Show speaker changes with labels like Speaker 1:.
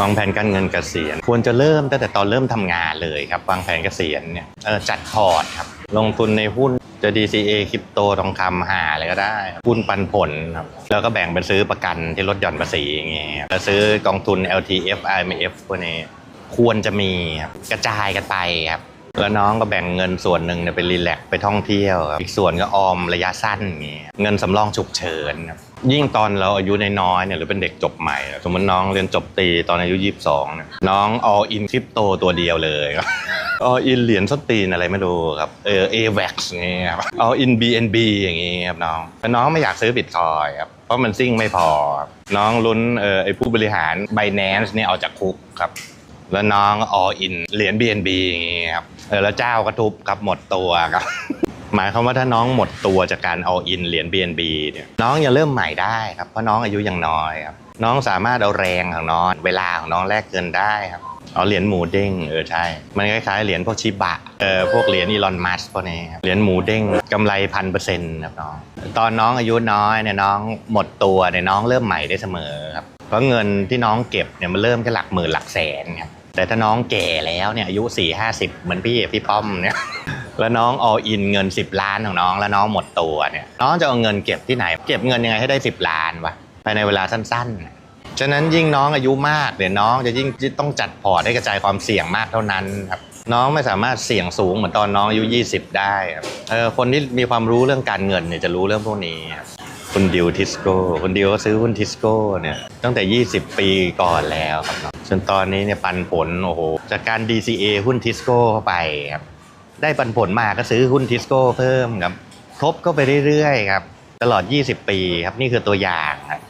Speaker 1: วางแผนการเงินเกษียณ ควรจะเริ่มตั้งแต่ตอนเริ่มทำงานเลยครับวางแผนเกษียณเนี่ยจัดพอร์ตครับลงทุนในหุ้นจะ DCA คริปโตทองคำหาอะไรก็ได้หุ้นปันผลครับแล้วก็แบ่งเป็นซื้อประกันที่ลดหย่อนภาษีอย่างเงี้ยแล้วซื้อกองทุน LTF IMF พวกนี้ควรจะมีครับกระจายกันไปครับ แล้วน้องก็แบ่งเงินส่วนหนึ่งเนี่ยไปรีแลกซ์ไปท่องเที่ยวครับอีกส่วนก็ออมระยะสั้นอย่างเงี้ยเงินสำรองฉุกเฉินครับยิ่งตอนเราอายุน้อยๆเนี่ยหรือเป็นเด็กจบใหม่อะสมมติน้องเรียนจบตรีตอนอายุ 22เนี่ยน้อง all in คริปโตตัวเดียวเลยครับ all in เหรียญสตีนอะไรไม่รู้ครับเออ AVAX เงี้ยครับ all in BNB อย่างงี้ครับน้องแต่น้องไม่อยากซื้อบิตคอยครับเพราะมันซิ่งไม่พอครับน้องลุ้นเออไอผู้บริหาร Binance เนี่ยเอาจากคุกครับแล้วน้อง all in เหรียญ BNB อย่างงี้ครับ เออแล้วเจ้าก็ทุบครับหมดตัวครับ หมายความว่าถ้าน้องหมดตัวจากการ all in เหรียญ BNB เนี่ยน้องยังเริ่มใหม่ได้ครับเพราะน้องอายุยังน้อยครับน้องสามารถเอาแรงของน้องเวลาของน้องแลกเงินได้ครับเอาเหรียญหมูเด้งเออใช่ มันคล้ายๆเหรียญพวกชิบะเออพวกเหรียญอีลอนมัสพวกนี้ครับเหรียญหมูเด้งกำไรพันเปอร์เซ็นต์ครับน้องตอนน้องอายุน้อยเนี่ยน้องหมดตัวเนี่ยน้องเริ่มใหม่ได้เสมอครับเพราะเงินที่น้องเก็บเนี่ยมันเริ่มแค่หลักหมื่นหลักแสนครับ แต่ถ้าน้องแก่แล้วเนี่ยอายุ4ี่ห้าสิบเหมือนพี่พี่ป้อมเนี่ยแล้วน้อง all in เงิน 10 ล้านของน้องแล้วน้องหมดตัวเนี่ยน้องจะเอาเงินเก็บที่ไหน เก็บเงินยังไงให้ได้ 10 ล้านวะภายในเวลาสั้นๆ ฉะนั้นยิ่งน้องอายุมากเดี๋ยวน้องจะยิ่งต้องจัดพอร์ตให้กระจายความเสี่ยงมากเท่านั้นครับน้องไม่สามารถเสี่ยงสูงเหมือนตอนน้องอายุ 20 ได้ครับเออคนที่มีความรู้เรื่องการเงินเนี่ยจะรู้เรื่องพวกนี้ครับ คุณดิวทิสโก้คุณดิวก็ซื้อหุ้นทิสโก้เนี่ยตั้งแต่ 20 ปีก่อนแล้วครับจนตอนนี้เนี่ยปันผลโอ้โหจากการ DCA หุ้นทิสโก้เข้าไปครับได้ปันผลมาก็ซื้อหุ้นทิสโก้เพิ่มครับทบก็ไปเรื่อยๆครับตลอด 20 ปีครับนี่คือตัวอย่างครับ